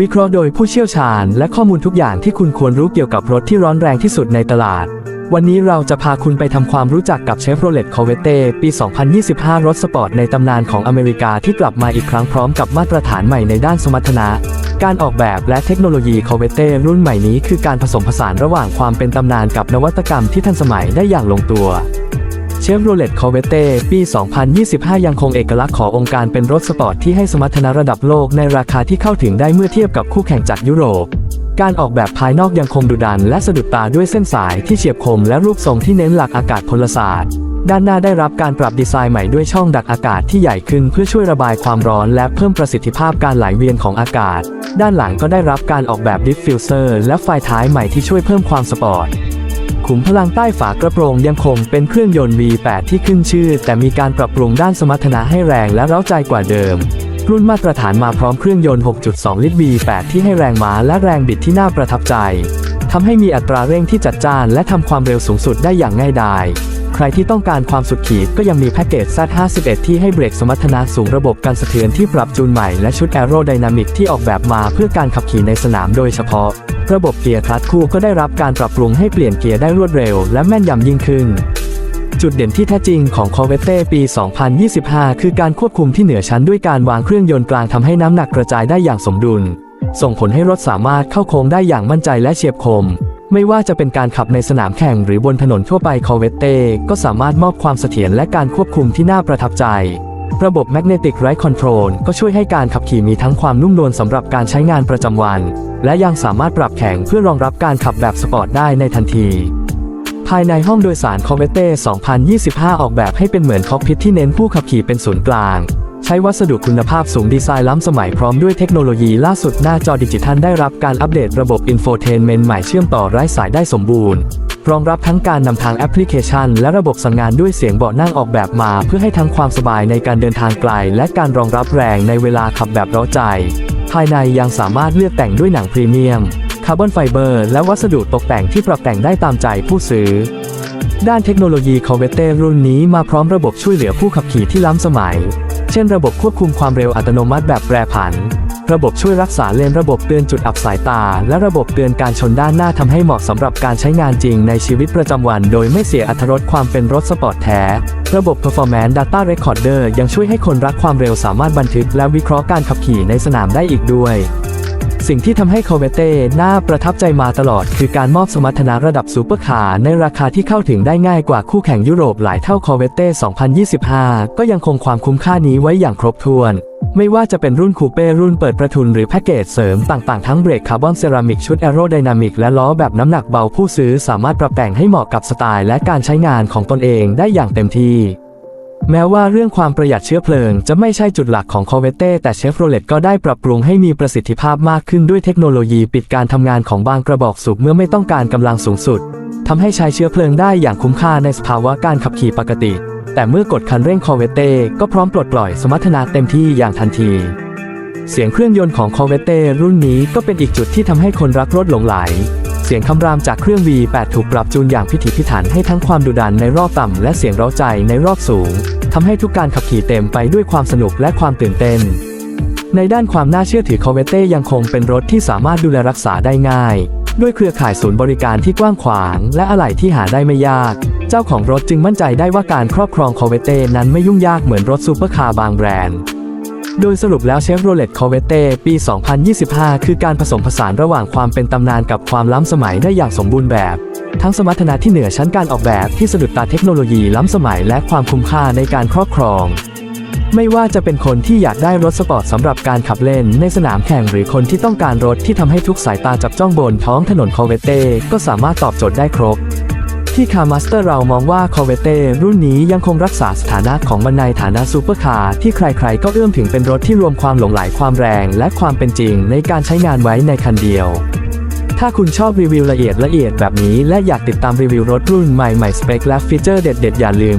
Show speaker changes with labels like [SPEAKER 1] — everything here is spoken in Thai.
[SPEAKER 1] วิเคราะห์โดยผู้เชี่ยวชาญ และข้อมูลทุกอย่างที่คุณควรรู้เกี่ยวกับรถที่ร้อนแรงที่สุดในตลาด วันนี้เราจะพาคุณไปทำความรู้จักกับ Chevrolet Corvette ปี 2025 รถสปอร์ตในตำนานของอเมริกาที่กลับมาอีกครั้งพร้อมกับมาตรฐานใหม่ในด้านสมรรถนะการออกแบบและเทคโนโลยี Corvette รุ่นใหม่นี้คือการผสมผสานระหว่างความเป็นตำนานกับนวัตกรรมที่ทันสมัยได้อย่างลงตัว Chevrolet Corvette ปี 2025 ยังคงเอกลักษณ์ขององค์การเป็นรถสปอร์ตที่ให้สมรรถนะระดับโลกในราคาที่เข้าถึงได้เมื่อเทียบกับคู่แข่งจากยุโรป การออกแบบภายนอกยังคงดุดันและสะดุดตาด้วยเส้นสายที่เฉียบคมและรูปทรงที่เน้นหลักอากาศพลศาสตร์ ด้านหน้าได้รับการปรับดีไซน์ใหม่ด้วยช่องดักอากาศที่ใหญ่ขึ้นเพื่อช่วยระบายความร้อนและเพิ่มประสิทธิภาพการไหลเวียนของอากาศ ด้านหลังก็ได้รับการออกแบบดิฟฟิวเซอร์และไฟท้ายใหม่ที่ช่วยเพิ่มความสปอร์ต ขุมพลังใต้ฝากระโปรงยังคงเป็นเครื่องยนต์ V8 ที่ขึ้นชื่อ แต่มีการปรับปรุงด้านสมรรถนะให้แรงและเร้าใจกว่าเดิม รุ่นมาตรฐานมาพร้อมเครื่องยนต์ 6.2 ลิตร V8 ที่ให้แรงม้าและแรงบิดที่น่าประทับใจทำให้มีอัตราเร่งที่จัดจ้านและทำความเร็วสูงสุดได้อย่างง่ายดายใครที่ต้องการความสุดขีดก็ยังมีแพ็กเกจ Z51 ที่ให้เบรกสมรรถนะสูงระบบการสะเทือนที่ปรับจูนใหม่และชุดแอโรไดนามิกที่ออกแบบมาเพื่อการขับขี่ในสนามโดยเฉพาะ ระบบเกียร์คลัตช์คู่ก็ได้รับการปรับปรุงให้เปลี่ยนเกียร์ได้รวดเร็วและแม่นยำยิ่งขึ้น จุดเด่นที่แท้จริงของ Corvette ปี 2025 คือการควบคุมที่เหนือชั้นด้วยการวางเครื่องยนต์กลางทำให้น้ำหนักกระจายได้อย่างสมดุล ส่งผลให้รถสามารถเข้าโค้งได้อย่างมั่นใจและเฉียบคม ไม่ว่าจะเป็นการขับในสนามแข่งหรือบนถนนทั่วไป Corvette ก็สามารถมอบความเสถียรและการควบคุมที่น่าประทับใจ ระบบ Magnetic Ride Control ก็ช่วยให้การขับขี่มีทั้งความนุ่มนวลสำหรับการใช้งานประจำวัน และยังสามารถปรับแข่งเพื่อรองรับการขับแบบสปอร์ตได้ในทันที ภายในห้องโดยสาร Corvette 2025 ออกแบบให้เป็นเหมือนคอกพิทที่เน้นผู้ขับขี่เป็นศูนย์กลาง ใช้วัสดุคุณภาพสูงดีไซน์ล้ำสมัยพร้อมด้วยเทคโนโลยีล่าสุดหน้าจอดิจิทัลได้รับการอัปเดตระบบ Infotainment ใหม่เชื่อมต่อไร้สายได้สมบูรณ์ รองรับทั้งการนำทางแอปพลิเคชัน และระบบสั่งงานด้วยเสียงเบาะนั่งออกแบบมา เพื่อให้ทั้งความสบายในการเดินทางไกล และการรองรับแรงในเวลาขับแบบร้าใจ ภายในยังสามารถเลือกแต่งด้วยหนังพรีเมียมคาร์บอนไฟเบอร์และวัสดุตกแต่งที่ปรับแต่งได้ตามใจผู้ซื้อ ด้านเทคโนโลยี Corvette รุ่นนี้มาพร้อมระบบช่วยเหลือผู้ขับขี่ที่ล้ำสมัย เช่นระบบควบคุมความเร็วอัตโนมัติแบบแปรผัน ระบบช่วยรักษาเลนระบบเตือนจุดอับสายตา และระบบเตือนการชนด้านหน้าทำให้เหมาะสำหรับการใช้งานจริงในชีวิตประจำวัน โดยไม่เสียอรรถรสความเป็นรถสปอร์ตแท้ ระบบ Performance Data Recorder ยังช่วยให้คนรักความเร็วสามารถบันทึกและวิเคราะห์การขับขี่ในสนามได้อีกด้วย สิ่งที่ทำให้ Corvette น่าประทับใจมาตลอด คือการมอบสมรรถนะระดับซูเปอร์คาร์ในราคาที่เข้าถึงได้ง่ายกว่าคู่แข่งยุโรปหลายเท่า Corvette 2025 ก็ยังคงความคุ้มค่านี้ไว้อย่างครบถ้วน ไม่ว่าจะเป็นรุ่นคูเป้รุ่นเปิดประทุนหรือแพ็กเกจเสริมต่างๆ ทั้งเบรกคาร์บอนเซรามิกชุดแอโรไดนามิกและล้อแบบน้ำหนักเบาผู้ซื้อสามารถปรับแต่งให้เหมาะกับสไตล์และการใช้งานของตนเองได้อย่างเต็มที่ แม้ว่าเรื่องความประหยัดเชื้อเพลิงจะไม่ใช่จุดหลักของ Corvette แต่ Chevrolet ก็ได้ปรับปรุงให้มีประสิทธิภาพมากขึ้นด้วยเทคโนโลยีปิดการทำงานของบางกระบอกสูบเมื่อไม่ต้องการกำลังสูงสุดทำให้ใช้เชื้อเพลิงได้อย่างคุ้มค่าในสภาวะการขับขี่ปกติ แต่เมื่อกดคันเร่ง Corvette ก็พร้อมปลดปล่อยสมรรถนะเต็มที่อย่างทันที เสียงเครื่องยนต์ของ Corvette รุ่นนี้ก็เป็นอีกจุดที่ทำให้คนรักรถหลงไหล สียงคำรามจากเครื่อง V8 ถูกปรับจูนอย่างพิถีพิถันให้ทั้งความดุดันในรอบต่ำและเสียงเร้าใจในรอบสูงทำให้ทุกการขับขี่เต็มไปด้วยความสนุกและความตื่นเต้น ในด้านความน่าเชื่อถือ Corvette ยังคงเป็นรถที่สามารถดูแลรักษาได้ง่าย ด้วยเครือข่ายศูนย์บริการที่กว้างขวาง และอะไหล่ที่หาได้ไม่ยาก เจ้าของรถจึงมั่นใจได้ว่าการครอบครอง Corvette นั้นไม่ยุ่งยากเหมือนรถซูเปอร์คาร์บางแบรนด์ โดยสรุปแล้ว Chevrolet Corvette ปี 2025 คือการผสมผสานระหว่างความเป็นตำนานกับความล้ำสมัยได้อย่างสมบูรณ์แบบ ทั้งสมรรถนะที่เหนือชั้นการออกแบบที่สะดุดตาเทคโนโลยีล้ำสมัยและความคุ้มค่าในการครอบครอง ไม่ว่าจะเป็นคนที่อยากได้รถสปอร์ตสำหรับการขับเล่นในสนามแข่งหรือคนที่ต้องการรถที่ทำให้ทุกสายตาจับจ้องบนท้องถนน Corvette ก็สามารถตอบโจทย์ได้ครบ ที่คาร์มาสเตอร์เรามองว่าคอเวเต้รุ่นนี้ยังคงรักษาสถานะของมันในฐานะซูเปอร์คาร์ที่ใครๆ ก็เอื้อมถึงเป็นรถที่รวมความหลงไหลความแรง และความเป็นจริงในการใช้งานไว้ในคันเดียว ถ้าคุณชอบรีวิวละเอียดละเอียดแบบนี้ และอยากติดตามรีวิวรถรุ่นใหม่ๆสเปคและฟีเจอร์เด็ดๆ อย่าลืม